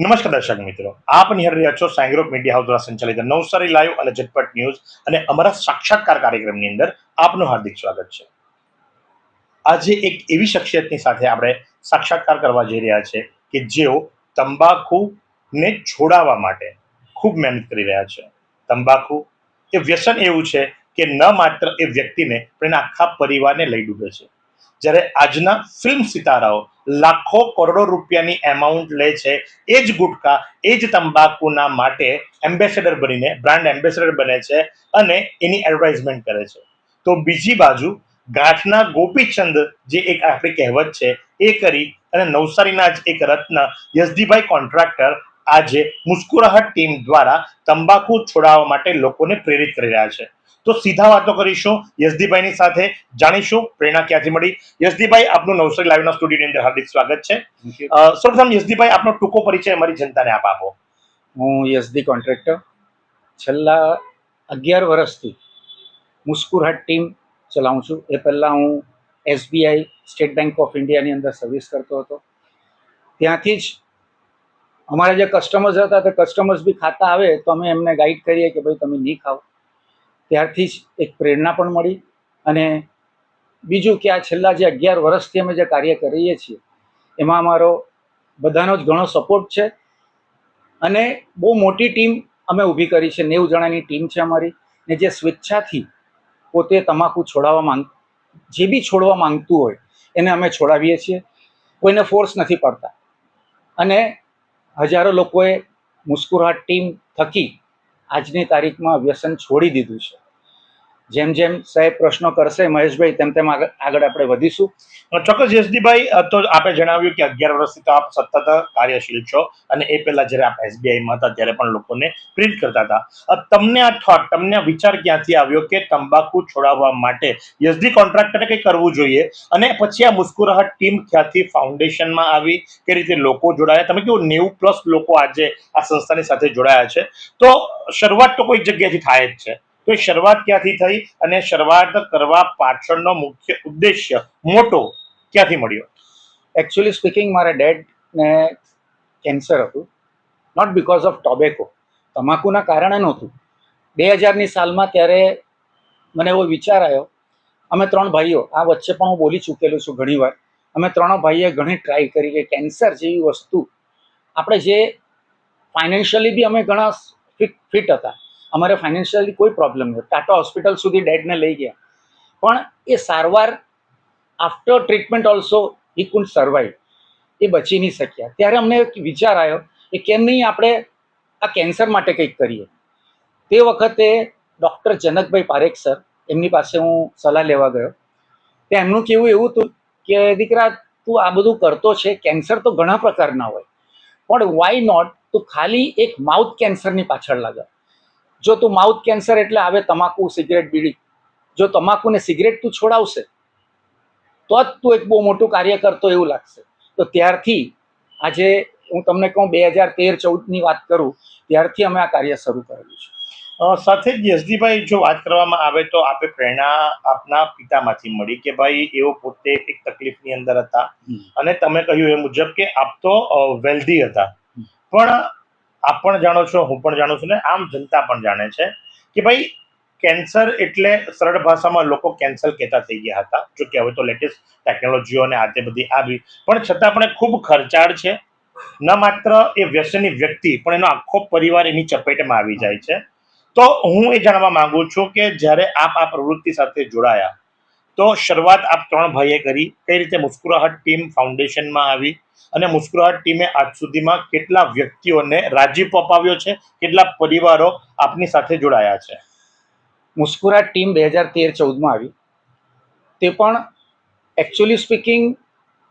નમસ્કાર દર્શક મિત્રો, આપ નિહાળી રહ્યા છો સાંગ્રોપ મીડિયા હાઉસ દ્વારા સંચાલિત નવસારી લાઈવ અને ઝટપટ ન્યૂઝ અને અમારા સાક્ષાત્કાર કાર્યક્રમની અંદર આપનું હાર્દિક સ્વાગત છે. આજે એક એવી શખ્સિયતની સાથે આપણે સાક્ષાત્કાર કરવા જઈ રહ્યા છે કે જેઓ તંબાકુને છોડાવવા માટે ખૂબ મહેનત કરી રહ્યા છે. તંબાકુ એ વ્યસન એવું છે કે ન માત્ર એ વ્યક્તિને, પણ આખા પરિવારને લઈ ડૂબે છે. જ્યારે આજના ફિલ્મ સિતારાઓ લાખો કરોડો રૂપિયાની એમાઉન્ટ લે છે, એ જ ગુટકા, એ જ તંબાકુના માટે એમ્બેસેડર બનીને બ્રાન્ડ એમ્બેસેડર બને છે અને એની એડવર્ટાઇઝમેન્ટ કરે છે. તો બીજી બાજુ ગાંઠના ગોપીચંદ જે એક આપણી કહેવત છે, એ કરી અને નવસારીના જ એક રત્ન યશદીભાઈ કોન્ટ્રાક્ટર આજે મુસ્કુરાહટ ટીમ દ્વારા તંબાકુ છોડાવવા માટે લોકોને પ્રેરિત કરી રહ્યા છે. તો સીધા વાતો કરીશું. યશદીભાઈની સાથે જાણીશું. પ્રેરણા ક્યાંથી મળી? યશદીભાઈ આપનું નવસારી લાઈવના સ્ટુડિયોની અંદર હાર્દિક સ્વાગત છે. સૌપ્રથમ યશદીભાઈ આપનો ટૂંકો પરિચય અમારી જનતાને આપ આપો. હું યશદી કોન્ટ્રાક્ટર. છેલ્લા અગિયાર વર્ષથી મુસ્કુરહાટ ટીમ ચલાવું છું. એ પહેલાં હું એસબીઆઈ સ્ટેટ બેંક ઓફ ઇન્ડિયાની અંદર સર્વિસ કરતો હતો. ત્યાંથી જ અમારા જે કસ્ટમર્સ હતા તે કસ્ટમર્સ બી ખાતા આવે તો અમે એમને ગાઈડ કરીએ કે ભાઈ તમે નહીં ખાઓ. ત્યારથી જ એક પ્રેરણા પણ મળી અને બીજું કે આ છેલ્લા જે અગિયાર વર્ષથી અમે જે કાર્ય કરીએ છીએ, એમાં અમારો બધાનો જ ઘણો સપોર્ટ છે અને બહુ મોટી ટીમ અમે ઊભી કરી છે, નેવું જણાની ટીમ છે અમારી ને જે સ્વેચ્છાથી પોતે તમાકુ છોડાવવા માંગ, જે બી છોડવા માંગતું હોય એને અમે છોડાવીએ છીએ. કોઈને ફોર્સ નથી પડતા. અને હજારો લોકોએ મુસ્કુરાટ ટીમ થકી આજની તારીખમાં વ્યસન છોડી દીધું છે. જેમ જેમ સાહેબ પ્રશ્નો કરશે મહેશભાઈ, તેમ તેમ આગળ આપણે વધીશું. ચોક્કસ યશદીભાઈ તો આપે જણાવ્યું કે અગિયાર વર્ષથી તો આપ સતત કાર્યશીલ છો અને એ પહેલા જ્યારે આપ એસબીઆઈમાં હતા ત્યારે પણ લોકોને પ્રિન્ટ કરતા હતા. તમને આ થોટ તમને વિચાર ક્યાંથી આવ્યો કે તંબાકુ છોડાવવા માટે યશદી કોન્ટ્રાક્ટરે કંઈ કરવું જોઈએ? અને પછી આ મુસ્કુરાહટ ટીમ ક્યાંથી ફાઉન્ડેશનમાં આવી? કે રીતે લોકો જોડાયા? તમે કેવું નેવું પ્લસ લોકો આજે આ સંસ્થાની સાથે જોડાયા છે? તો શરૂઆત તો કોઈ જગ્યાએથી થાય જ છે. તો શરૂઆત ક્યાંથી થઈ અને શરૂઆત કરવા પાછળનો મુખ્ય ઉદ્દેશ્ય મોટો ક્યાંથી મળ્યો? એકચ્યુઅલી સ્પીકિંગ મારા ડેડને કેન્સર હતું. નોટ બિકોઝ ઓફ ટોબેકો તમાકુના કારણે નહોતું. બે હજારની સાલમાં ત્યારે મને એવો વિચાર આવ્યો, અમે ત્રણ ભાઈઓ, આ વચ્ચે પણ હું બોલી ચૂકેલું છું ઘણીવાર, અમે ત્રણ ભાઈએ ઘણી ટ્રાય કરી કે કેન્સર જેવી વસ્તુ, આપણે જે ફાઇનાન્શિયલી બી અમે ઘણા ફિટ હતા. અમારે ફાઇનાન્શિયલી કોઈ પ્રોબ્લેમ નથી. ટાટા હોસ્પિટલ સુધી ડેડને લઈ ગયા. પણ એ સારવાર after treatment also he could survive એ બચી નહીં શક્યા. ત્યારે અમને વિચાર આવ્યો કે કેમ નહીં આપણે આ કેન્સર માટે કંઈક કરીએ. તે વખતે ડૉક્ટર જનકભાઈ પારેખ સર એમની પાસે હું સલાહ લેવા ગયો. તે એમનું કેવું એવું હતું કે, દીકરા, તું આ બધું કરતો છે કેન્સર તો ઘણા પ્રકારના હોય. પણ વાય નોટ તું ખાલી એક માઉથ કેન્સરની પાછળ લાગે? જો તું માઉથ કેન્સર એટલે આવે તમાકુ સિગરેટ બીડી. જો તમાકુ ને સિગરેટ તું છોડાવશે તો જ તું એક બહુ મોટું કાર્ય કરતો એવું લાગશે. તો ત્યારથી આજે હું તમને કહું બે હજાર તેર ચૌદની વાત કરું ત્યારથી અમે આ કાર્ય શરૂ કરેલું છે. સાથે જ યશદીભાઈ જો વાત કરવામાં આવે તો આપે પ્રેરણા આપના પિતામાંથી મળી કે ભાઈ એઓ પોતે એક તકલીફની અંદર હતા. અને તમે કહ્યું એ મુજબ કે આપ તો વેલ્ધી હતા. પણ આપ પણ જાણો છો, હું પણ જાણું છું ને આમ જનતા પણ જાણે છે કે ભાઈ કેન્સર એટલે સરળ ભાષામાં લોકો કેન્સર કહેતા થઈ ગયા હતા. જો કે હવે તો લેટેસ્ટ ટેકનોલોજીઓ અને આજે બધી આવી. પણ છતાં પણ ખૂબ ખર્ચાળ છે. ન માત્ર એ વ્યસની વ્યક્તિ, પણ એનો આખો પરિવાર એની ચપેટમાં આવી જાય છે. તો હું એ જાણવા માંગુ છું કે જ્યારે આપ આ પ્રવૃત્તિ સાથે જોડાયા તો શરૂઆત આપ ત્રણ ભાઈએ કરી, કઈ રીતે મુસ્કુરાહટ ટીમ ફાઉન્ડેશનમાં આવી અને મુસ્કુરાહટ ટીમે આજ સુધીમાં કેટલા વ્યક્તિઓને રાજીપ અપાવ્યો છે, કેટલા પરિવારો આપની સાથે જોડાયા છે? મુસ્કુરાહટ ટીમ બે હજાર તેર ચૌદમાં આવી. તે પણ એકચ્યુઅલી સ્પીકિંગ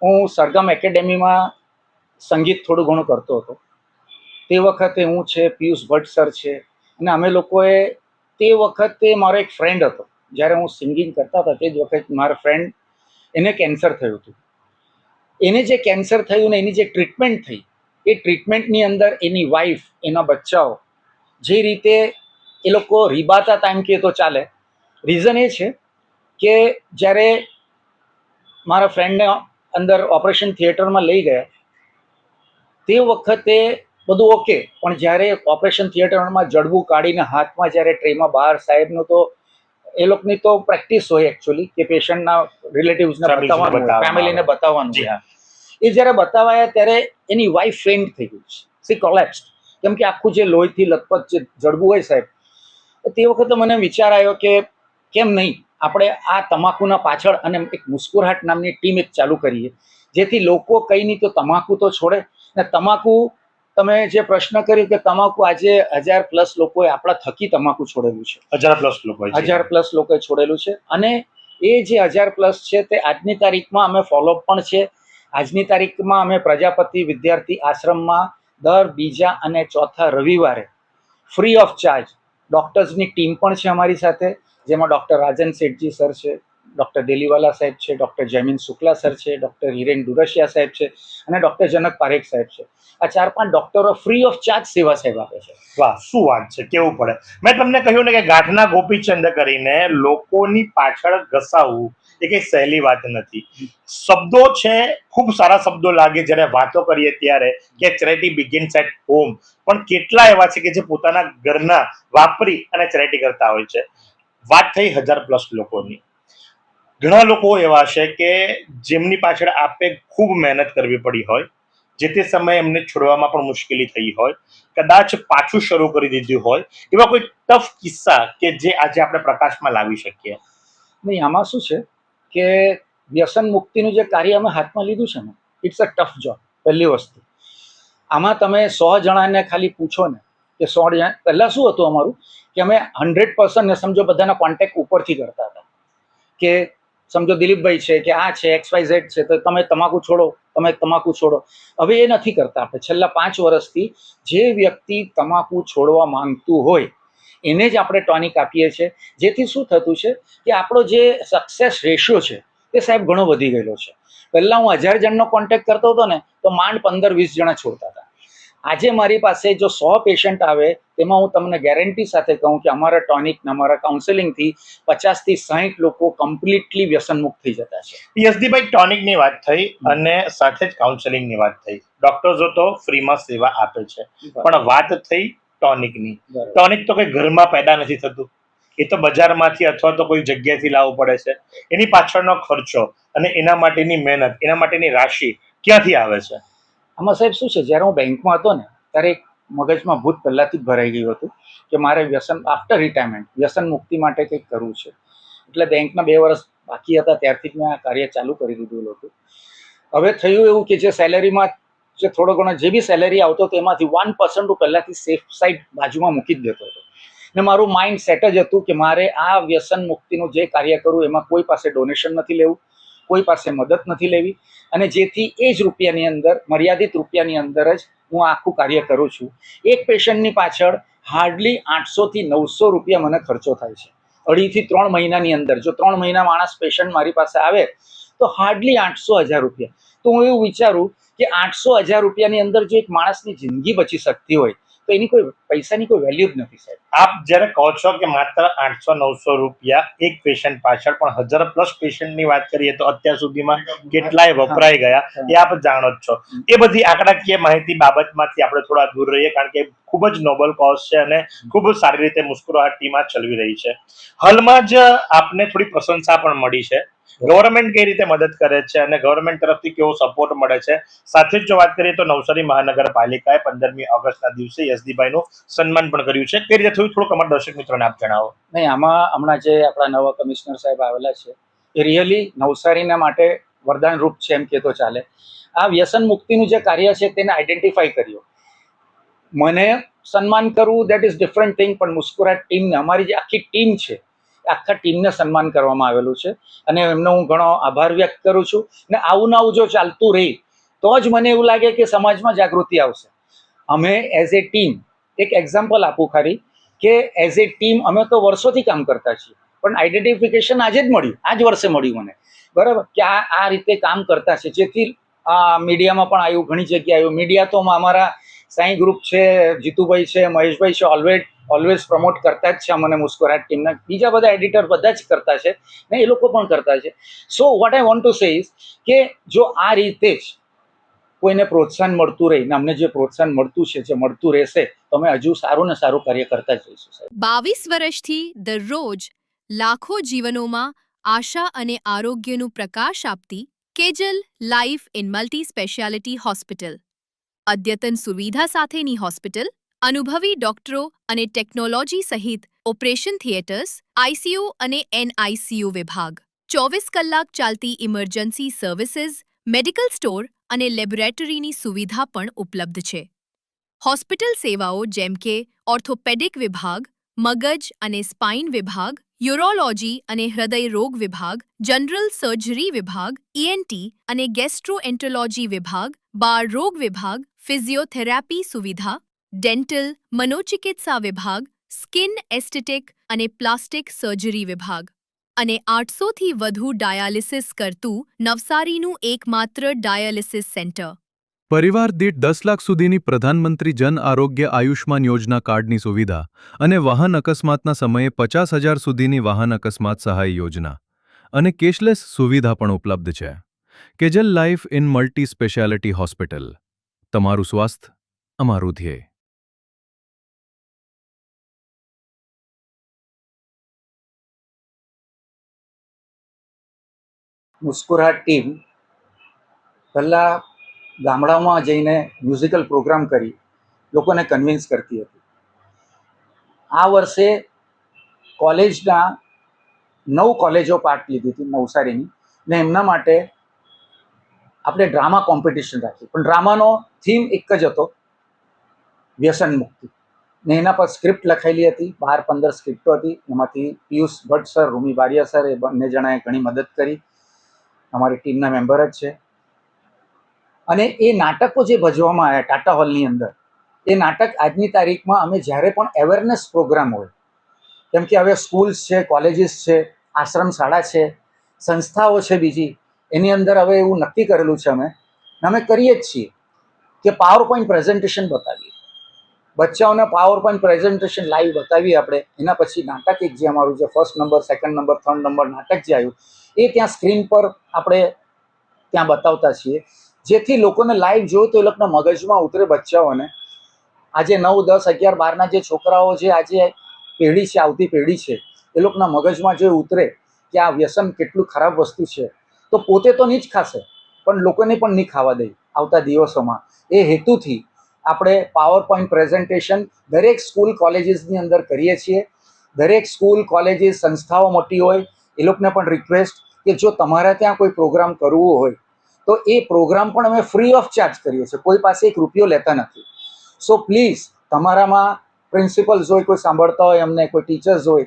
હું સરગમ એકેડેમીમાં સંગીત થોડું ઘણું કરતો હતો. તે વખતે હું છે, પિયુષ ભટ્ટ સર છે અને અમે લોકોએ તે વખતે મારો એક ફ્રેન્ડ હતો. જ્યારે હું સિંગિંગ કરતા હતા, તે જ વખત મારા ફ્રેન્ડ એને કેન્સર થયું હતું. એને જે કેન્સર થયું ને એની જે ટ્રીટમેન્ટ થઈ, એ ટ્રીટમેન્ટની અંદર એની વાઈફ એના બચ્ચાઓ, જે રીતે એ લોકો રીબાતા ટાઈમ કે તો ચાલે. રીઝન એ છે કે જ્યારે મારા ફ્રેન્ડને અંદર ઓપરેશન થિયેટરમાં લઈ ગયા, તે વખતે બધું ઓકે પણ જ્યારે ઓપરેશન થિયેટરમાં જડબું કાઢીને હાથમાં જ્યારે ટ્રેમાં બહાર સાહેબનું તો એ લોકોની તો પ્રેક્ટિસ હોય એકચ્યુઅલી કે પેશન્ટના રિલેટિવ્સને બતાવવાનું ફેમિલીને બતાવવાનું એ જ્યારે બતાવાયા ત્યારે એની વાઈફ ફેન્ટ થઈ ગઈ છે. સી કોલેપ્સ કેમ કે આખું જે લોહીથી લથપથ જે જડબું હોય સાહેબ તે વખતે મને વિચાર આવ્યો કે કેમ નહીં આપણે આ તમાકુના પાછળ અને એક મુસ્કુરાહટ નામની ટીમ એક ચાલુ કરીએ. જેથી લોકો કંઈ નહીં તો તમાકુ તો છોડે. ને તમાકુ તમે જે પ્રશ્ન કર્યો કે તમાકુ આજે હજાર પ્લસ લોકોએ આપણા થકી તમાકુ છોડેલું છે. હજાર પ્લસ લોકો હજાર પ્લસ લોકોએ છોડેલું છે. અને એ જે હજાર પ્લસ છે તે આજની તારીખમાં અમે ફોલોઅપ પણ છે. આજની તારીખમાં અમે પ્રજાપતિ વિદ્યાર્થી આશ્રમમાં દર બીજા અને ચોથા રવિવારે ફ્રી ઓફ ચાર્જ ડૉક્ટર્સની ટીમ પણ છે અમારી સાથે જેમાં ડૉક્ટર રાજન શેઠજી સર છે ડૉક્ટર દેલીવાલા સાહેબ છે, ડૉક્ટર જયમીન શુક્લા સર છે, ડૉક્ટર હિરેન ડુરશિયા સાહેબ છે અને ડૉક્ટર જનક પારેખ સાહેબ છે. આ ચાર પાંચ ડૉક્ટરો ફ્રી ઓફ ચાર્જ સેવા સાહેબ આપે છે. વાહ, શું વાત છે, કેવું પડે? મેં તમને કહ્યું ને કે ગાંઠના ગોપીચંદ કરીને લોકોની પાછળ ઘસાવવું એ કઈ સહેલી વાત નથી. શબ્દો છે, ખૂબ સારા શબ્દો લાગે જ્યારે વાતો કરીએ ત્યારે કે ચેરિટી બિગિન્સ એટ હોમ પણ કેટલા એવા છે કે જે પોતાના ઘરના વાપરી અને ચેરિટી કરતા હોય છે. વાત થઈ હજાર પ્લસ લોકોની. ઘણા લોકો એવા છે કે જેમની પાછળ આપે ખૂબ મહેનત કરવી પડી હોય, જે તે સમયે એમને છોડવામાં પણ મુશ્કેલી થઈ હોય, કદાચ પાછું શરૂ કરી દીધું હોય, એવા કોઈ ટફ કિસ્સા કે જે આજે આપણે પ્રકાશમાં લાવી શકીએ? નહીં, આમાં શું છે કે વ્યસન મુક્તિનું જે કાર્ય અમે હાથમાં લીધું છે ને ઇટ્સ અ ટફ જોબ પહેલી વસ્તુ. આમાં તમે સો જણાને ખાલી પૂછો ને, કે સો જણા, પહેલાં શું હતું અમારું? કે અમે હંડ્રેડ પર્સન્ટ સમજો બધાના કોન્ટેક્ટ ઉપરથી કરતા હતા. કે સમજો દિલીપભાઈ છે કે આ છે, એક્સ વાય ઝેડ છે, તો તમે તમાકુ છોડો, તમે તમાકુ છોડો. હવે એ નથી કરતા આપણે. છેલ્લા પાંચ વર્ષથી જે વ્યક્તિ તમાકુ છોડવા માંગતું હોય, એને જ આપણે ટોનિક આપીએ છીએ. જેથી શું થતું છે કે આપણો જે સક્સેસ રેશિયો છે તે સાહેબ ઘણો વધી ગયેલો છે. પહેલાં હું હજાર જણનો કોન્ટેક્ટ કરતો હતો ને, તો માંડ પંદર, વીસ જણા છોડતા હતા. આજે મારી પાસે જો સો પેશન્ટ આવે તેમાં હું તમને ગેરંટી સાથે કહું કે અમારા ટોનિક અમારા કાઉન્સેલિંગથી પચાસથી સાહીઠ લોકો કમ્પ્લીટલી વ્યસનમુક્ત થઈ જતા છે. યશદીભાઈ ટોનિકની વાત થઈ અને સાથે જ કાઉન્સેલિંગની વાત થઈ. ડોક્ટર્સો તો ફ્રીમાં સેવા આપે છે. પણ વાત થઈ ટોનિકની. ટોનિક તો કંઈ ઘરમાં પેદા નથી થતું. એ તો બજારમાંથી અથવા તો કોઈ જગ્યાએથી લાવવું પડે છે. એની પાછળનો ખર્ચો અને એના માટેની મહેનત એના માટેની રાશિ ક્યાંથી આવે છે? આમાં સાહેબ શું છે? જ્યારે હું બેંકમાં હતો ને, ત્યારે એક મગજમાં ભૂત પહેલાંથી જ ભરાઈ ગયું હતું કે મારે વ્યસન આફ્ટર રિટાયરમેન્ટ વ્યસન મુક્તિ માટે કંઈક કરવું છે. એટલે બેંકના બે વર્ષ બાકી હતા, ત્યારથી જ મેં આ કાર્ય ચાલુ કરી દીધું હતું. હવે થયું એવું કે જે સેલેરીમાં જે થોડો ઘણો, જે બી સેલેરી આવતો હતો એમાંથી વન પર્સન્ટ હું પહેલાંથી સેફ સાઈડ બાજુમાં મૂકી જ દેતો હતો. ને મારું માઇન્ડ સેટ જ હતું કે મારે આ વ્યસન મુક્તિનું જે કાર્ય કરું એમાં કોઈ પાસે ડોનેશન નથી લેવું. કોઈ પાસે મદદ નથી લેવી. અને જેથી એ જ રૂપિયાની અંદર, મર્યાદિત રૂપિયાની અંદર જ હું આખું કાર્ય કરું છું. એક પેશન્ટની પાછળ હાર્ડલી આઠસોથી નવસો રૂપિયા મને ખર્ચો થાય છે. અઢીથી ત્રણ મહિનાની અંદર, જો ત્રણ મહિના માણસ પેશન્ટ મારી પાસે આવે, તો હાર્ડલી આઠસો હજાર રૂપિયા. તો હું એવું વિચારું કે આઠસો હજાર રૂપિયાની અંદર જો એક માણસની જિંદગી બચી શકતી હોય તો એની કોઈ પૈસાની કોઈ વેલ્યુ જ નથી, સાહેબ. આપ જ્યારે કહો છો કે માત્ર આઠસો નવસો રૂપિયા એક પેશન્ટ પાછળ, પણ હજાર પ્લસ પેશન્ટની વાત કરીએ તો અત્યાર સુધીમાં કેટલાય વપરાઈ ગયા, એ આપ જાણો જ છો. એ બધી આંકડાકીય માહિતી બાબતમાંથી આપણે થોડા દૂર રહીએ, કારણ કે ખૂબ જ નોબલ કોઝ છે અને ખૂબ જ સારી રીતે મુસ્કુરાહટ ટીમ ચલવી રહી છે. હાલમાં જ આપને થોડી પ્રશંસા પણ મળી છે. ગવર્મેન્ટ કઈ રીતે મદદ કરે છે અને ગવર્મેન્ટ તરફથી કેવો સપોર્ટ મળે છે? સાથે જ જો વાત કરીએ તો નવસારી મહાનગરપાલિકાએ પંદરમી ઓગસ્ટના દિવસે યશદીભાઈનું સન્માન પણ કર્યું છે. કઈ રીતે થયું? થોડુંક અમારા દર્શક મિત્રોને આપ જણાવો. નહીં, આમાં હમણાં જે આપણા નવા કમિશનર સાહેબ આવેલા છે, એ રિયલી નવસારીના માટે વરદાન રૂપ છે એમ કહેતો ચાલે. આ વ્યસન મુક્તિનું જે કાર્ય છે તેને આઈડેન્ટિફાઈ કર્યું. મને સન્માન કરવું દેટ ઇઝ ડિફરન્ટ થિંગ પણ મુસ્કુરાટ ટીમને, અમારી જે આખી ટીમ છે આખા ટીમને સન્માન કરવામાં આવેલું છે. અને એમનો હું ઘણો આભાર વ્યક્ત કરું છું. ને આવું આવું જો ચાલતું રહે, તો જ મને એવું લાગે કે સમાજમાં જાગૃતિ આવશે. અમે એઝ એ ટીમ એક એક્ઝામ્પલ આપું ખાલી, કે એઝ એ ટીમ અમે તો વર્ષોથી કામ કરતા છીએ. પણ આઈડેન્ટિફિકેશન આજે જ મળ્યું. આ જ વર્ષે મળ્યું મને. બરાબર? કે આ આ રીતે કામ કરતા છે. જેથી મીડિયામાં પણ આવ્યું ઘણી જગ્યાએ આવ્યું મીડિયા તો અમારા સાઈ ગ્રુપ છે, જીતુભાઈ છે, મહેશભાઈ છે ઓલવેઝ ઓલવેઝ પ્રમોટ કરતા જ છે અમને મુસ્કુરાટ ટીમના. બીજા બધા એડિટર બધા જ કરતા છે ને એ લોકો પણ કરતા છે. So what I want to say is કે જો આ રીતે જ કોઈને પ્રોત્સાહન મળતું રહે ને અમને જે પ્રોત્સાહન મળતું છે, જે મળતું રહેશે તો અમે હજુ સારું ને સારું કાર્ય કરતા જ રહીશું બાવીસ વર્ષથી દરરોજ લાખો જીવનોમાં આશા અને આરોગ્યનું પ્રકાશ આપતી Kejal life in multi speciality hospital. અદ્યતન સુવિધા સાથેની હોસ્પિટલ, અનુભવી ડોક્ટરો અને ટેકનોલોજી સહિત ઓપરેશન થિયેટર્સ આઈસીયુ અને એનઆઈસીયુ વિભાગ. ચોવીસ કલાક ચાલતી ઇમરજન્સી સર્વિસીસ, મેડિકલ સ્ટોર અને લેબોરેટરીની સુવિધા પણ ઉપલબ્ધ છે. હોસ્પિટલ સેવાઓ જેમ કે ઓર્થોપેડિક વિભાગ, મગજ અને સ્પાઇન વિભાગ, યુરોલોજી અને હૃદય રોગ વિભાગ, જનરલ સર્જરી વિભાગ ઈએનટી અને ગેસ્ટ્રોએન્ટરોલોજી વિભાગ, બાળ રોગ વિભાગ ફિઝિયોથેરાપી સુવિધા, ડેન્ટલ, મનોચિકિત્સા વિભાગ, સ્કિન એસ્થેટિક અને પ્લાસ્ટિક સર્જરી વિભાગ. અને આઠસોથી વધુ ડાયાલિસિસ કરતું નવસારીનું એકમાત્ર ડાયાલિસિસ સેન્ટર. પરિવાર દીઠ દસ લાખ સુધીની પ્રધાનમંત્રી જન આરોગ્ય આયુષ્માન યોજના કાર્ડની સુવિધા અને વાહન અકસ્માતના સમયે પચાસ હજાર સુધીની વાહન અકસ્માત સહાય યોજના. અને કેશલેસ સુવિધા પણ ઉપલબ્ધ છે. Kejal life in multi specialty hospital. તમારું સ્વાસ્થ્ય અમારું ધ્યેય. મુસ્કુરાટ ટીમ પહેલાં ગામડામાં જઈને મ્યુઝિકલ પ્રોગ્રામ કરી, લોકોને કન્વિન્સ કરતી હતી. આ વર્ષે કોલેજના નવ કોલેજો પાર્ટ લીધી હતી નવસારીની ને એમના માટે આપણે ડ્રામા કોમ્પિટિશન રાખી પણ ડ્રામાનો થીમ એક જ હતો, વ્યસન મુક્તિ. ને એના પર સ્ક્રિપ્ટ લખાયેલી હતી, બાર પંદર સ્ક્રિપ્ટો હતી. એમાંથી પિયુષ ભટ્ટ સર રૂમી બારિયા સર એ બંને જણાએ ઘણી મદદ કરી. અમારી ટીમના મેમ્બર જ છે. અને એ નાટકો જે ભજવામાં આવ્યા, ટાટા હોલની અંદર, એ નાટક આજની તારીખમાં અમે જ્યારે પણ અવેરનેસ પ્રોગ્રામ હોય, કેમ કે હવે સ્કૂલ્સ છે કોલેજીસ છે, આશ્રમ શાળા છે, સંસ્થાઓ છે બીજી એની અંદર હવે એવું નક્કી કરેલું છે અમે. અમે કરીએ જ છીએ કે પાવર પોઈન્ટ પ્રેઝન્ટેશન બતાવીએ. બચ્ચાઓને પાવર પોઈન્ટ પ્રેઝન્ટેશન લાઈવ બતાવીએ આપણે. એના પછી નાટક એક જે અમારું જે first number second number third number નાટક જે આવ્યું, એ ત્યાં સ્ક્રીન પર આપણે ત્યાં બતાવતા છીએ. જેથી લોકોને લાઈવ જોયું તો એ લોકોના મગજમાં ઉતરે બચ્ચાઓને. આજે નવ, દસ, અગિયાર, બારના જે છોકરાઓ જે આજે પેઢી છે, આવતી પેઢી છે, એ લોકોના મગજમાં જો ઉતરે કે આ વ્યસન કેટલું ખરાબ વસ્તુ છે તો પોતે તો નહીં જ ખાશે, પણ લોકોને પણ નહીં ખાવા દે આવતા દિવસોમાં. એ હેતુથી આપણે પાવર પોઈન્ટ પ્રેઝન્ટેશન દરેક સ્કૂલ કોલેજીસની અંદર કરીએ છીએ. દરેક સ્કૂલ કોલેજીસ સંસ્થાઓ મોટી હોય, એ લોકોને પણ રિક્વેસ્ટ કે જો તમારે ત્યાં કોઈ પ્રોગ્રામ કરવો હોય, તો એ પ્રોગ્રામ પણ અમે ફ્રી ઓફ ચાર્જ કરીએ છીએ. કોઈ પાસે એક રૂપિયો લેતા નથી. સો પ્લીઝ તમારામાં પ્રિન્સિપલ્સ હોય, કોઈ સાંભળતા હોય, અમને કોઈ ટીચર્સ હોય,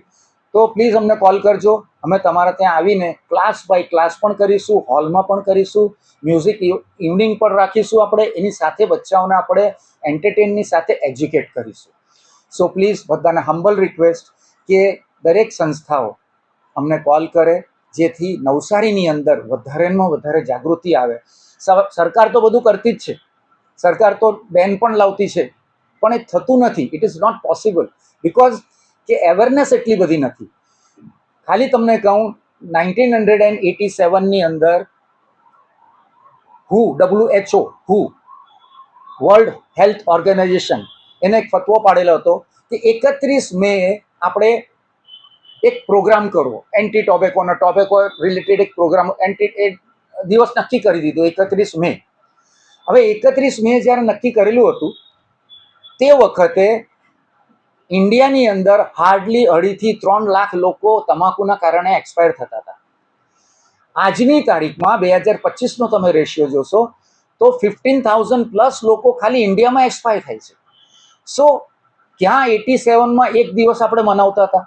તો પ્લીઝ અમને કોલ કરજો. અમે તમારા ત્યાં આવીને ક્લાસ બાય ક્લાસ પણ કરીશું હોલમાં પણ કરીશું મ્યુઝિક ઇવનિંગ પણ રાખીશું આપણે, એની સાથે બચ્ચાઓને આપણે એન્ટરટેનની સાથે એજ્યુકેટ કરીશું. સો પ્લીઝ બધાને હમ્બલ રિક્વેસ્ટ કે દરેક સંસ્થાઓ અમને કોલ કરે, જેથી નવસારીની અંદર વધારેમાં વધારે જાગૃતિ આવે. સરકાર તો બધું કરતી જ છે. સરકાર તો બેન પણ લાવતી છે. પણ એ થતું નથી. It is not possible because કે અવેરનેસ એટલી બધી નથી. ખાલી તમને કહું નાઇન્ટીન હંડ્રેડ એન્ડ એટી સેવનની અંદર હુ W H O who World Health Organization એને એક ફતવો પાડેલો હતો કે એકત્રીસ મે આપણે એક પ્રોગ્રામ કરવો. એન્ટી ટોબેકોનો ટોબેકો રિલેટેડ એક પ્રોગ્રામ એન્ટી એ દિવસ નક્કી કરી દીધો, એકત્રીસ મે. હવે એકત્રીસ મે જ્યારે નક્કી કરેલું હતું, તે વખતે ઇન્ડિયાની અંદર હાર્ડલી અઢીથી ત્રણ લાખ લોકો તમાકુના કારણે એક્સપાયર થતા હતા. આજની તારીખમાં બે હજાર પચીસનો તમે રેશિયો જોશો, તો ફિફ્ટીન થાઉઝન્ડ પ્લસ લોકો ખાલી ઇન્ડિયામાં એક્સપાયર થાય છે. સો ક્યાં એટી સેવનમાં એક દિવસ આપણે મનાવતા હતા?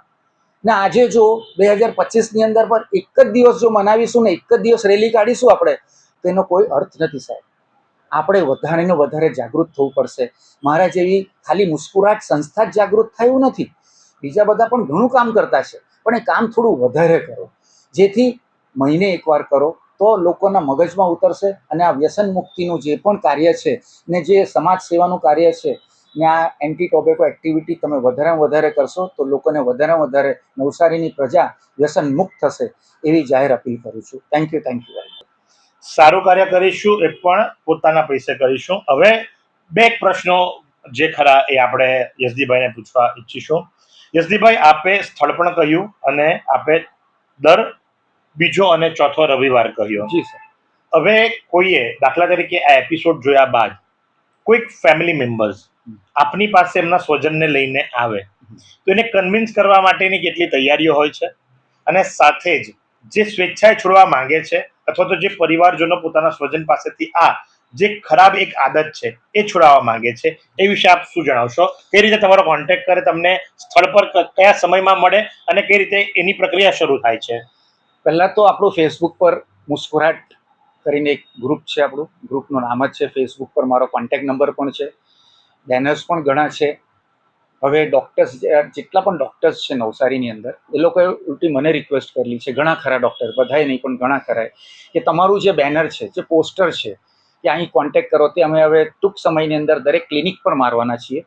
ને આજે જો બે હજાર પચીસની અંદર પણ એક જ દિવસ જો મનાવીશું ને એક જ દિવસ રેલી કાઢીશું આપણે, તો એનો કોઈ અર્થ નથી સાહેબ. આપણે વધારે ને વધારે જાગૃત થવું પડશે. મારા જેવી ખાલી મુસ્કુરાટ સંસ્થા જ જાગૃત થયું નથી. બીજા બધા પણ ઘણું કામ કરતા છે, પણ એ કામ થોડું વધારે કરો. જેથી મહિને એકવાર કરો, તો લોકોના મગજમાં ઉતરશે અને આ વ્યસન મુક્તિનું જે પણ કાર્ય છે, ને જે સમાજ સેવાનું કાર્ય છે, ને આ એન્ટી ટોબેકો એક્ટિવિટી તમે વધારે વધારે કરશો, તો લોકોને વધારે વધારે નવસારીની પ્રજા વ્યસન મુક્ત થશે, એવી જાહેર અપીલ કરું છું. Thank you thank you very સારું કાર્ય કરીશું એ પણ પોતાના પૈસે કરીશું. હવે બે પ્રશ્નો જે ખરા એ આપણે યશદીભાઈને પૂછવા ઈચ્છીશું. યશદીભાઈ આપે સ્થળ પણ કહ્યું અને આપે દર બીજો અને ચોથો રવિવાર કહ્યો. જી સર. હવે કોઈએ દાખલા તરીકે આ એપિસોડ જોયા બાદ કોઈક ફેમિલી મેમ્બર્સ આપની પાસે એમના સ્વજનને લઈને આવે તો એને કન્વિન્સ કરવા માટેની કેટલી તૈયારીઓ હોય છે? અને સાથે જ જે સ્વેચ્છાએ છોડવા માંગે છે અથવા તો જે પરિવારજનો પોતાના સ્વજન પાસેથી આ જે ખરાબ એક આદત છે, એ છોડાવવા માંગે છે, એ વિશે આપ શું જણાવશો? કઈ રીતે તમારો કોન્ટેક્ટ કરે, તમને સ્થળ પર કયા સમયમાં મળે અને કઈ રીતે એની પ્રક્રિયા શરૂ થાય છે? પહેલાં તો આપણું ફેસબુક પર મુસ્કુરાટ કરીને એક ગ્રુપ છે આપણું. ગ્રુપનું નામ જ છે ફેસબુક પર મારો કોન્ટેક નંબર પણ છે. બેનર્સ પણ ઘણા છે. હવે ડૉક્ટર્સ જેટલા પણ ડૉક્ટર્સ છે નવસારીની અંદર, એ લોકોએ ઉલટી મને રિક્વેસ્ટ કરેલી છે, ઘણા ખરા ડૉક્ટર બધાએ નહીં, પણ ઘણા ખરા. કે તમારું જે બેનર છે, જે પોસ્ટર છે, કે અહીં કોન્ટેક કરો, તે અમે હવે ટૂંક સમયની અંદર દરેક ક્લિનિક પર મારવાના છીએ.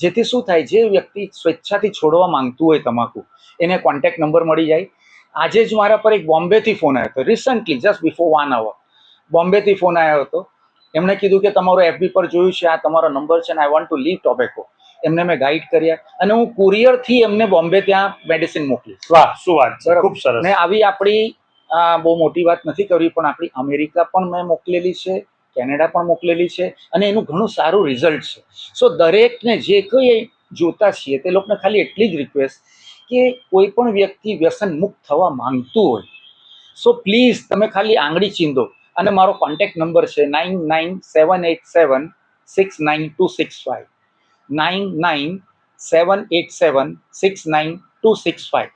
જેથી શું થાય, જે વ્યક્તિ સ્વેચ્છાથી છોડવા માંગતું હોય તમાકુ, એને કોન્ટેક્ટ નંબર મળી જાય. આજે જ મારા પર એક બોમ્બેથી ફોન આવ્યો હતો. Recently just before one hour બોમ્બેથી phone આવ્યો હતો. એમણે કીધું કે તમારો એફબી પર જોયું છે, આ તમારો નંબર છે ને I want to leave tobacco એમને મેં ગાઈડ કર્યા અને હું કુરિયરથી એમને બોમ્બે ત્યાં મેડિસિન મોકલીશ. વાહ શું વાત છે. ખૂબ સરસ. ને આવી આપણી બહુ મોટી વાત નથી કરવી પણ આપણી અમેરિકા પણ મેં મોકલેલી છે કેનેડા પણ મોકલેલી છે અને એનું ઘણું સારું રિઝલ્ટ છે. સો દરેકને જે કંઈ જોતા છીએ તે લોકોને ખાલી એટલી જ રિક્વેસ્ટ કે કોઈ પણ વ્યક્તિ વ્યસન મુક્ત થવા માંગતું હોય સો પ્લીઝ તમે ખાલી આંગળી ચીંધો અને મારો કોન્ટેક્ટ નંબર છે nine nine seven eight seven six nine two six five nine nine seven eight seven six nine two six five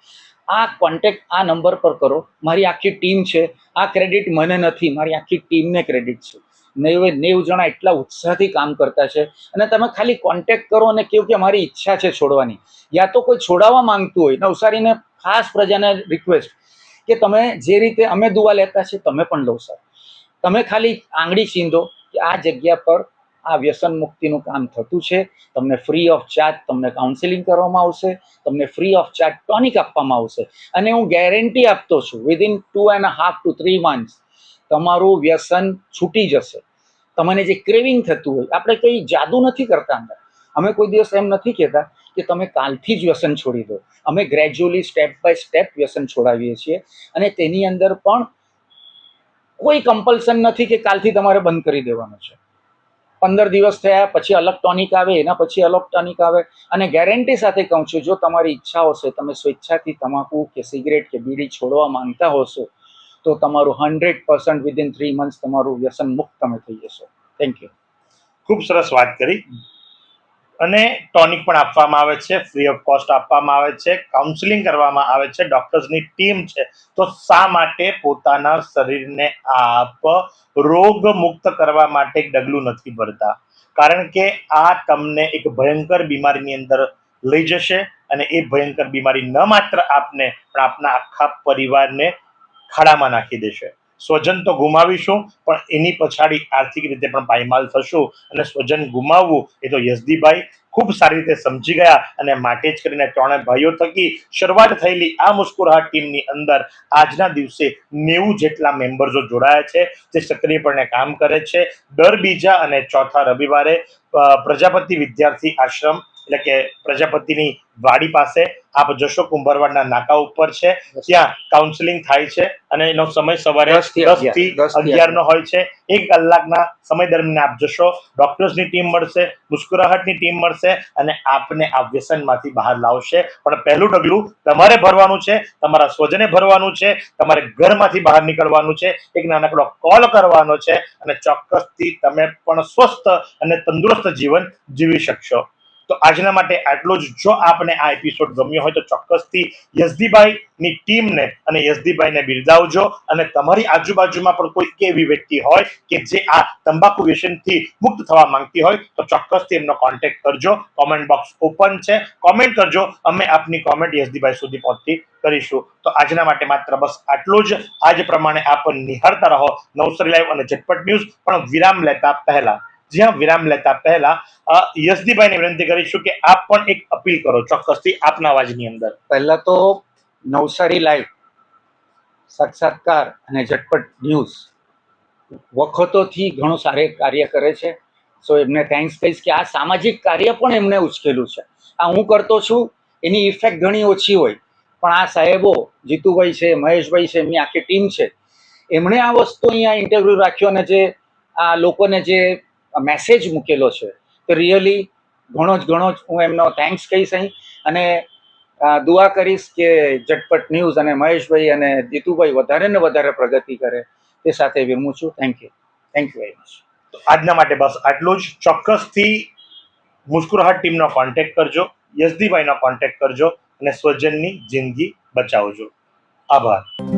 આ કોન્ટેક્ટ આ નંબર પર કરો. મારી આખી ટીમ છે. આ ક્રેડિટ મને નથી. મારી આખી ટીમને ક્રેડિટ છે. નેવે, નેવ જણા એટલા ઉત્સાહથી કામ કરતા છે. અને તમે ખાલી કોન્ટેક્ટ કરો અને કહો કે મારી ઈચ્છા છે છોડવાની. યા તો કોઈ છોડાવવા માંગતું હોય. નવસારીને ખાસ પ્રજાને રિક્વેસ્ટ કે તમે જે રીતે અમે દુવા લેતા છે, તમે પણ લો સર તમે ખાલી આંગળી ચીંધો કે આ જગ્યા પર આ વ્યસન મુક્તિનું કામ થતું છે. તમને ફ્રી ઓફ ચાર્જ તમને કાઉન્સેલિંગ કરવામાં આવશે. તમને ફ્રી ઓફ ચાર્જ ટોનિક આપવામાં આવશે. અને હું ગેરંટી આપતો છું within two and half two three months તમારું વ્યસન છૂટી જશે. તમને જે ક્રેવિંગ થતું હોય, આપણે કંઈ જાદુ નથી કરતા અંદર. અમે કોઈ દિવસ એમ નથી કહેતા કે તમે કાલથી જ વ્યસન છોડી દો. અમે ગ્રેજ્યુઅલી સ્ટેપ બાય સ્ટેપ વ્યસન છોડાવીએ છીએ. અને તેની અંદર પણ કોઈ કમ્પલ્સન નથી કે કાલથી તમારે બંધ કરી દેવાનું છે. પંદર દિવસ થયા, પછી અલગ ટોનિક આવે, એના પછી અલગ ટોનિક આવે. અને ગેરંટી સાથે કહું છું, જો તમારી ઈચ્છા હશે, તમે સ્વેચ્છાથી તમાકુ કે સિગરેટ કે બીડી છોડવા માંગતા હોશો, તો તમારું hundred percent within three months તમારું વ્યસન મુક્ત તમે થઈ જશો. થેન્ક યુ ખૂબ સરસ વાત કરી. અને ટોનિક પણ આપવામાં આવે છે, ફ્રી ઓફ કોસ્ટ આપવામાં આવે છે, કાઉન્સિલિંગ કરવામાં આવે છે, ડોક્ટર્સની ટીમ છે. તો શા માટે પોતાના શરીરને આપ રોગ મુક્ત કરવા માટે ડગલું નથી ભરતા? કારણ કે આ તમને એક ભયંકર બીમારીની અંદર લઈ જશે અને એ ભયંકર બીમારી ન માત્ર આપને પણ આપના આખા પરિવારને ખાડામાં નાખી દેશે. સ્વજન તો ગુમાવીશું, પણ એની પછાડી આર્થિક રીતે પણ પાયમાલ થશું અને સ્વજન ગુમાવવું એ તો યશદીભાઈ ખૂબ સારી રીતે સમજી ગયા અને માટે જ કરીને ત્રણેય ભાઈઓ થકી શરૂઆત થયેલી આ મુસ્કુરાહટ ટીમની અંદર આજના દિવસે નેવું જેટલા મેમ્બર્સો જોડાયા છે, જે સક્રિયપણે કામ કરે છે. દર બીજા અને ચોથા રવિવારે પ્રજાપતિ વિદ્યાર્થી આશ્રમ એટલે કે પ્રજાપતિની વાડી પાસે આપ જશો કુંભરવાડના નાકા ઉપર છે ત્યાં કાઉન્સેલિંગ થાય છે અને એનો સમય સવારે દસથી અગિયાર નો હોય છે. એક કલાકના સમય દરમિયાન આપ જશો ડોક્ટર્સની ટીમ મળશે મુસ્કુરાહટની ટીમ મળશે અને આપને આ વ્યસનમાંથી બહાર લાવશે. પણ પહેલું ડગલું તમારે ભરવાનું છે તમારા સ્વજને ભરવાનું છે તમારે ઘરમાંથી બહાર નીકળવાનું છે. એક નાનકડો કોલ કરવાનો છે અને ચોક્કસથી તમે પણ સ્વસ્થ અને તંદુરસ્ત જીવન જીવી શકશો. તો આજના માટે આટલો જ. જો આપને આ એપિસોડ ગમ્યો હોય તો ચોક્કસથી યશદીભાઈની ટીમને અને યશદીભાઈને બિરદાવજો અને તમારી આજુબાજુમાં પણ કોઈ એવી વ્યક્તિ હોય કે જે આ તંબાકુ વ્યસનથી મુક્ત થવા માંગતી હોય તો ચોક્કસથી એમનો કોન્ટેક્ટ કરજો. કોમેન્ટ બોક્સ ઓપન છે. કોમેન્ટ કરજો. અમે આપની કોમેન્ટ યશદીભાઈ સુધી પહોંચતી કરીશું. તો આજના માટે માત્ર બસ આટલું જ. આજ પ્રમાણે આપ નિહાળતા રહો. નવસરી લાઈવ અને ઝટપટ ન્યૂઝ. પણ વિરામ લેતા પહેલા જ્યાં વિરામ લેતા પહેલા યશદીભાઈને વિનંતી કરીશું કે આપ પણ એક અપીલ કરો ચોક્કસથી આપના અવાજની અંદર. પહેલાં તો નવસારી લાઈવ, સાક્ષાત્કાર અને ઝટપટ ન્યૂઝ. વખતોથી ઘણું સારું કાર્ય કરે છે. સો એમને થેન્ક્સ કહીશ કે આ સામાજિક કાર્ય પણ એમને ઉશ્કેલું છે. આ હું કરતો છું, એની ઇફેક્ટ ઘણી ઓછી હોય. પણ આ સાહેબો, જીતુભાઈ છે, મહેશભાઈ છે, એમની આખી ટીમ છે. એમણે આ વસ્તુ અહીંયા ઇન્ટરવ્યૂ રાખ્યો અને જે આ લોકોને જે મેસેજ મૂકેલો છે. તો રિયલી ઘણો જ ઘણો જ હું એમનો થેન્ક્સ કહીશ અહીં. અને દુઆ કરીશ કે ઝટપટ ન્યૂઝ અને મહેશભાઈ અને જીતુભાઈ વધારે ને વધારે પ્રગતિ કરે તે સાથે વિરમું છું. Thank you thank you very much આજના માટે બસ આટલું જ. ચોક્કસથી મુસ્કુરાહટ ટીમનો કોન્ટેક્ટ કરજો, યશદીભાઈનો કોન્ટેક્ટ કરજો અને સ્વજનની જિંદગી બચાવજો. આભાર.